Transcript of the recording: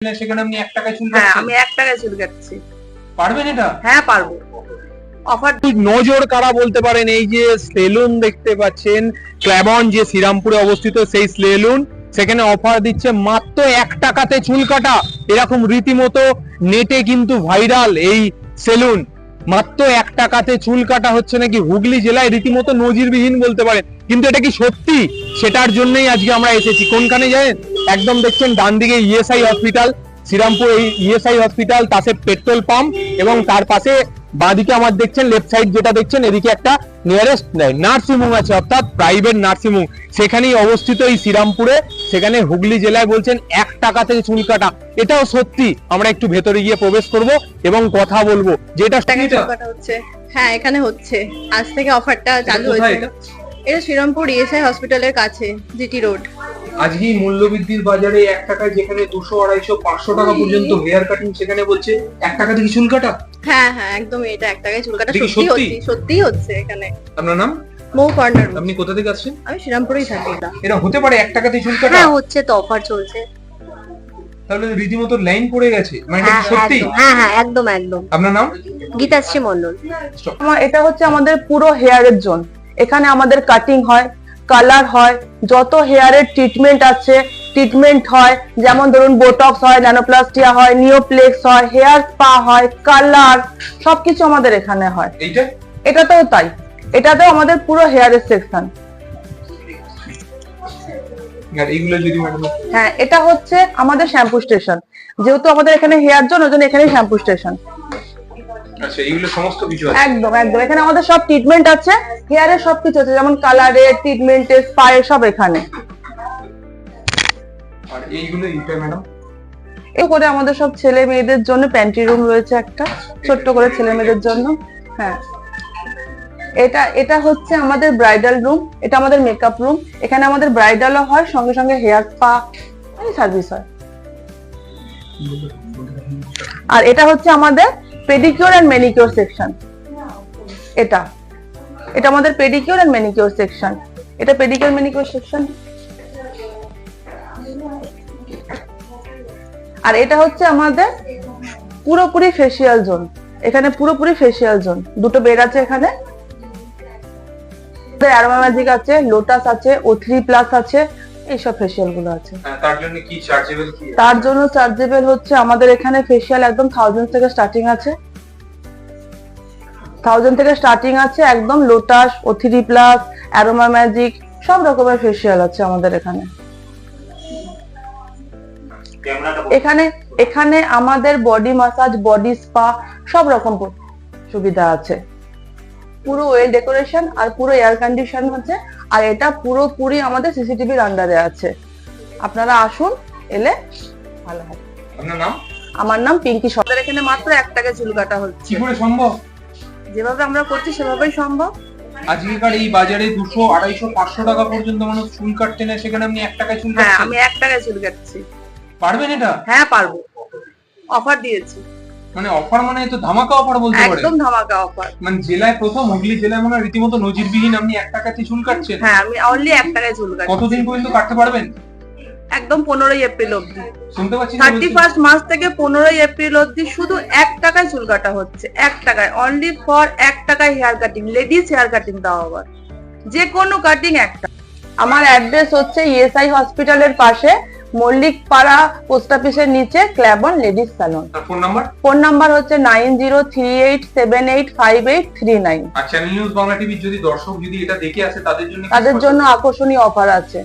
না সেখানে আপনি এক টাকায় চুল হ্যাঁ আমি এক টাকায় চুল কাটছি। পারবেন এটা? হ্যাঁ পারব। অফার নজর কারা বলতে পারেন এই যে সেলুন দেখতে পাচ্ছেন ক্ল্যাবন যে শ্রীরামপুরে অবস্থিত সেই সেলুন সেখানে অফার দিচ্ছে মাত্র এক টাকাতে চুল কাটা। এরকম রীতিমতো নেটে কিন্তু ভাইরাল এই সেলুন। মাত্র এক টাকাতে চুল কাটা হচ্ছে নাকি হুগলি জেলায় রীতিমতো নজিরবিহীন বলতে পারেন। কিন্তু এটা কি সত্যি? সেটার জন্যই আজকে আমরা এসেছি। কোনখানে জানেন একদম দেখছেন ডান দিকে ইএসআই হসপিটাল শ্রীরামপুর এই ইএসআই হসপিটাল পাশে পেট্রোল পাম্প এবং তার পাশে বাঁদিকে আমার দেখছেন লেফট সাইড যেটা দেখছেন এদিকে একটা নিয়ারেস্ট নার্সিং হোম আছে অর্থাৎ প্রাইভেট নার্সিং হোম সেখানেই অবস্থিত এই শ্রীরামপুরে সেখানে হুগলি জেলায় বলছেন এক টাকা থেকে চুল কাটা। এটাও সত্যি আমরা একটু ভেতরে গিয়ে প্রবেশ করব এবং কথা বলব। যেটা হচ্ছে। হ্যাঁ এখানে হচ্ছে। আজ থেকে অফারটা চালু কোথায়? হয়েছে এটা? এটা শ্রীরামপুর ইএসআই হসপিটালের কাছে জিটি রোড আজকে এই মূল্যবৃদ্ধির বাজারে এক টাকায় যেখানে দুশো আড়াইশো পাঁচশো টাকা পর্যন্ত হেয়ার কাটিং সেখানে বলছে এক টাকা থেকে চুল কাটা? হ্যাঁ হ্যাঁ একদম এটা এক টাকায় চুল কাটা কি সত্যি সত্যি? হচ্ছে সত্যিই হচ্ছে এখানে। আপনার নাম? মৌ কর্নার আপনি কোথা থেকে আসছেন? আমি শ্রীরামপুরেই থাকি। এটা এটা হতে পারে এক টাকাতে চুল কাটা? হ্যাঁ হচ্ছে তো অফার চলছে। তাহলে রীতিমতো লাইন পড়ে গেছে মানে এটা হ্যাঁ সত্যি? হ্যাঁ হ্যাঁ একদম একদম। আপনার নাম? গীতাশ্রী মন্ডল এটা হচ্ছে আমাদের পুরো হেয়ারের জোন। এখানে আমাদের কাটিং হয় কালার হয় যত হেয়ারের ট্রিটমেন্ট আছে ট্রিটমেন্ট হয় যেমন ধরুন বোটক্স হয় ন্যানোপ্লাস্টিয়া হয় নিওপ্লেক্স হয় হেয়ার স্পা হয় কালার সবকিছু আমাদের এখানে হয়। এটাতেও তাই। এটাতেও আমাদের পুরো হেয়ারের সেকশন হ্যাঁ এটা হচ্ছে আমাদের শ্যাম্পু স্টেশন যেহেতু আমাদের এখানে হেয়ার জোন ওই জন্য এখানে শ্যাম্পু স্টেশন আচ্ছা এইগুলো সমস্ত কিছু আছে? একদম একদম। এখানে আমাদের সব ট্রিটমেন্ট আছে। হেয়ারের সব কিছু আছে যেমন কালারের ট্রিটমেন্টের স্পায়ের সব এখানে। আর এইগুলো এইটা ম্যাডাম এ করে আমাদের সব ছেলে মেয়েদের জন্য প্যান্ট্রি রুম রয়েছে একটা ছোট্ট করে ছেলে মেয়েদের জন্য। হ্যাঁ। এটা এটা হচ্ছে আমাদের ব্রাইডাল রুম এটা আমাদের মেকআপ রুম এখানে আমাদের ব্রাইডালও হয় সঙ্গে সঙ্গে হেয়ার স্পা সার্ভিস হয়। আর এটা হচ্ছে আমাদের পেডিকিউর এন্ড ম্যানিকিউর সেকশন এটা। এটা আমাদের পেডিকিউর এন্ড ম্যানিকিউর সেকশন এটা পেডিকিউর ম্যানিকিউর সেকশন আর এটা হচ্ছে আমাদের পুরোপুরি ফেসিয়াল জোন এখানে পুরোপুরি ফেসিয়াল জোন দুটো বেড আছে এখানে। অ্যারোমা ম্যাজিক আছে লোটাস আছে ও থ্রি প্লাস আছে। এইসব ফেসিয়ালগুলো আছে। হ্যাঁ, তার জন্য কি চার্জেবল কি? তার জন্য চার্জেবল হচ্ছে আমাদের এখানে ফেসিয়াল একদম থাউজেন্ড থেকে স্টার্টিং আছে। থাউজেন্ড থেকে স্টার্টিং আছে একদম lotus O three plus aroma magic সব রকমের ফেসিয়াল আছে আমাদের এখানে। এখানে এখানে আমাদের বডি মাসাজ বডি স্পা সব রকম সুবিধা আছে। পুরো ওয়েল ডেকোরেশন আর পুরো এয়ার কন্ডিশন আছে আর এটা পুরোপুরি আমাদের সিসিটিভির আন্ডারে আছে। আপনারা আসুন এলে ভালো হবে। আপনার নাম? আমার নাম পিঙ্কি সরকার এখানে মাত্র এক টাকায় চুল কাটা কি হচ্ছে করে সম্ভব? যেভাবে আমরা করছি সেভাবেই সম্ভব। আজকেকার এই বাজারে দুশো আড়াইশো পাঁচশো টাকা পর্যন্ত মানুষ চুল কাটতে নেয় সেখানে আপনি এক টাকায় চুল হ্যাঁ আমি এক টাকায় চুল কাটছি। পারবেন এটা? হ্যাঁ পারব। অফার দিয়েছি। মানে অফার মানে তো ধামাকা অফার বলতে পারে একদম ধামাকা অফার। মানে জেলায় প্রথম হুগলি জেলায় মনে রীতিমতো নজিরবিহীন আপনি এক টাকাতে চুল কাটছেন। হ্যাঁ আমি অনলি এক টাকায় চুল কাটছি। কতদিন পর্যন্ত কাটতে পারবেন? একদম পনেরোই এপ্রিল অব্দি শুনতে পাচ্ছি থার্টি ফার্স্ট মার্চ থেকে পনেরোই এপ্রিল অব্দি শুধু এক টাকায় চুল কাটা হচ্ছে। এক টাকায় অনলি ফর এক টাকায় hair cutting ladies hair cutting দাও আবার। যে কোনো কাটিং একটা। আমার অ্যাড্রেস হচ্ছে ইএসআই হসপিটালের পাশে মল্লিক পাড়া পোস্ট অফিসের নিচে ক্ল্যাবন ladies salon phone number phone number হচ্ছে nine zero three eight seven eight five eight three nine channel news Bangla টিভির যদি দর্শক যদি এটা দেখে আসে তাদের জন্য তাদের জন্য আকর্ষণীয় অফার আছে।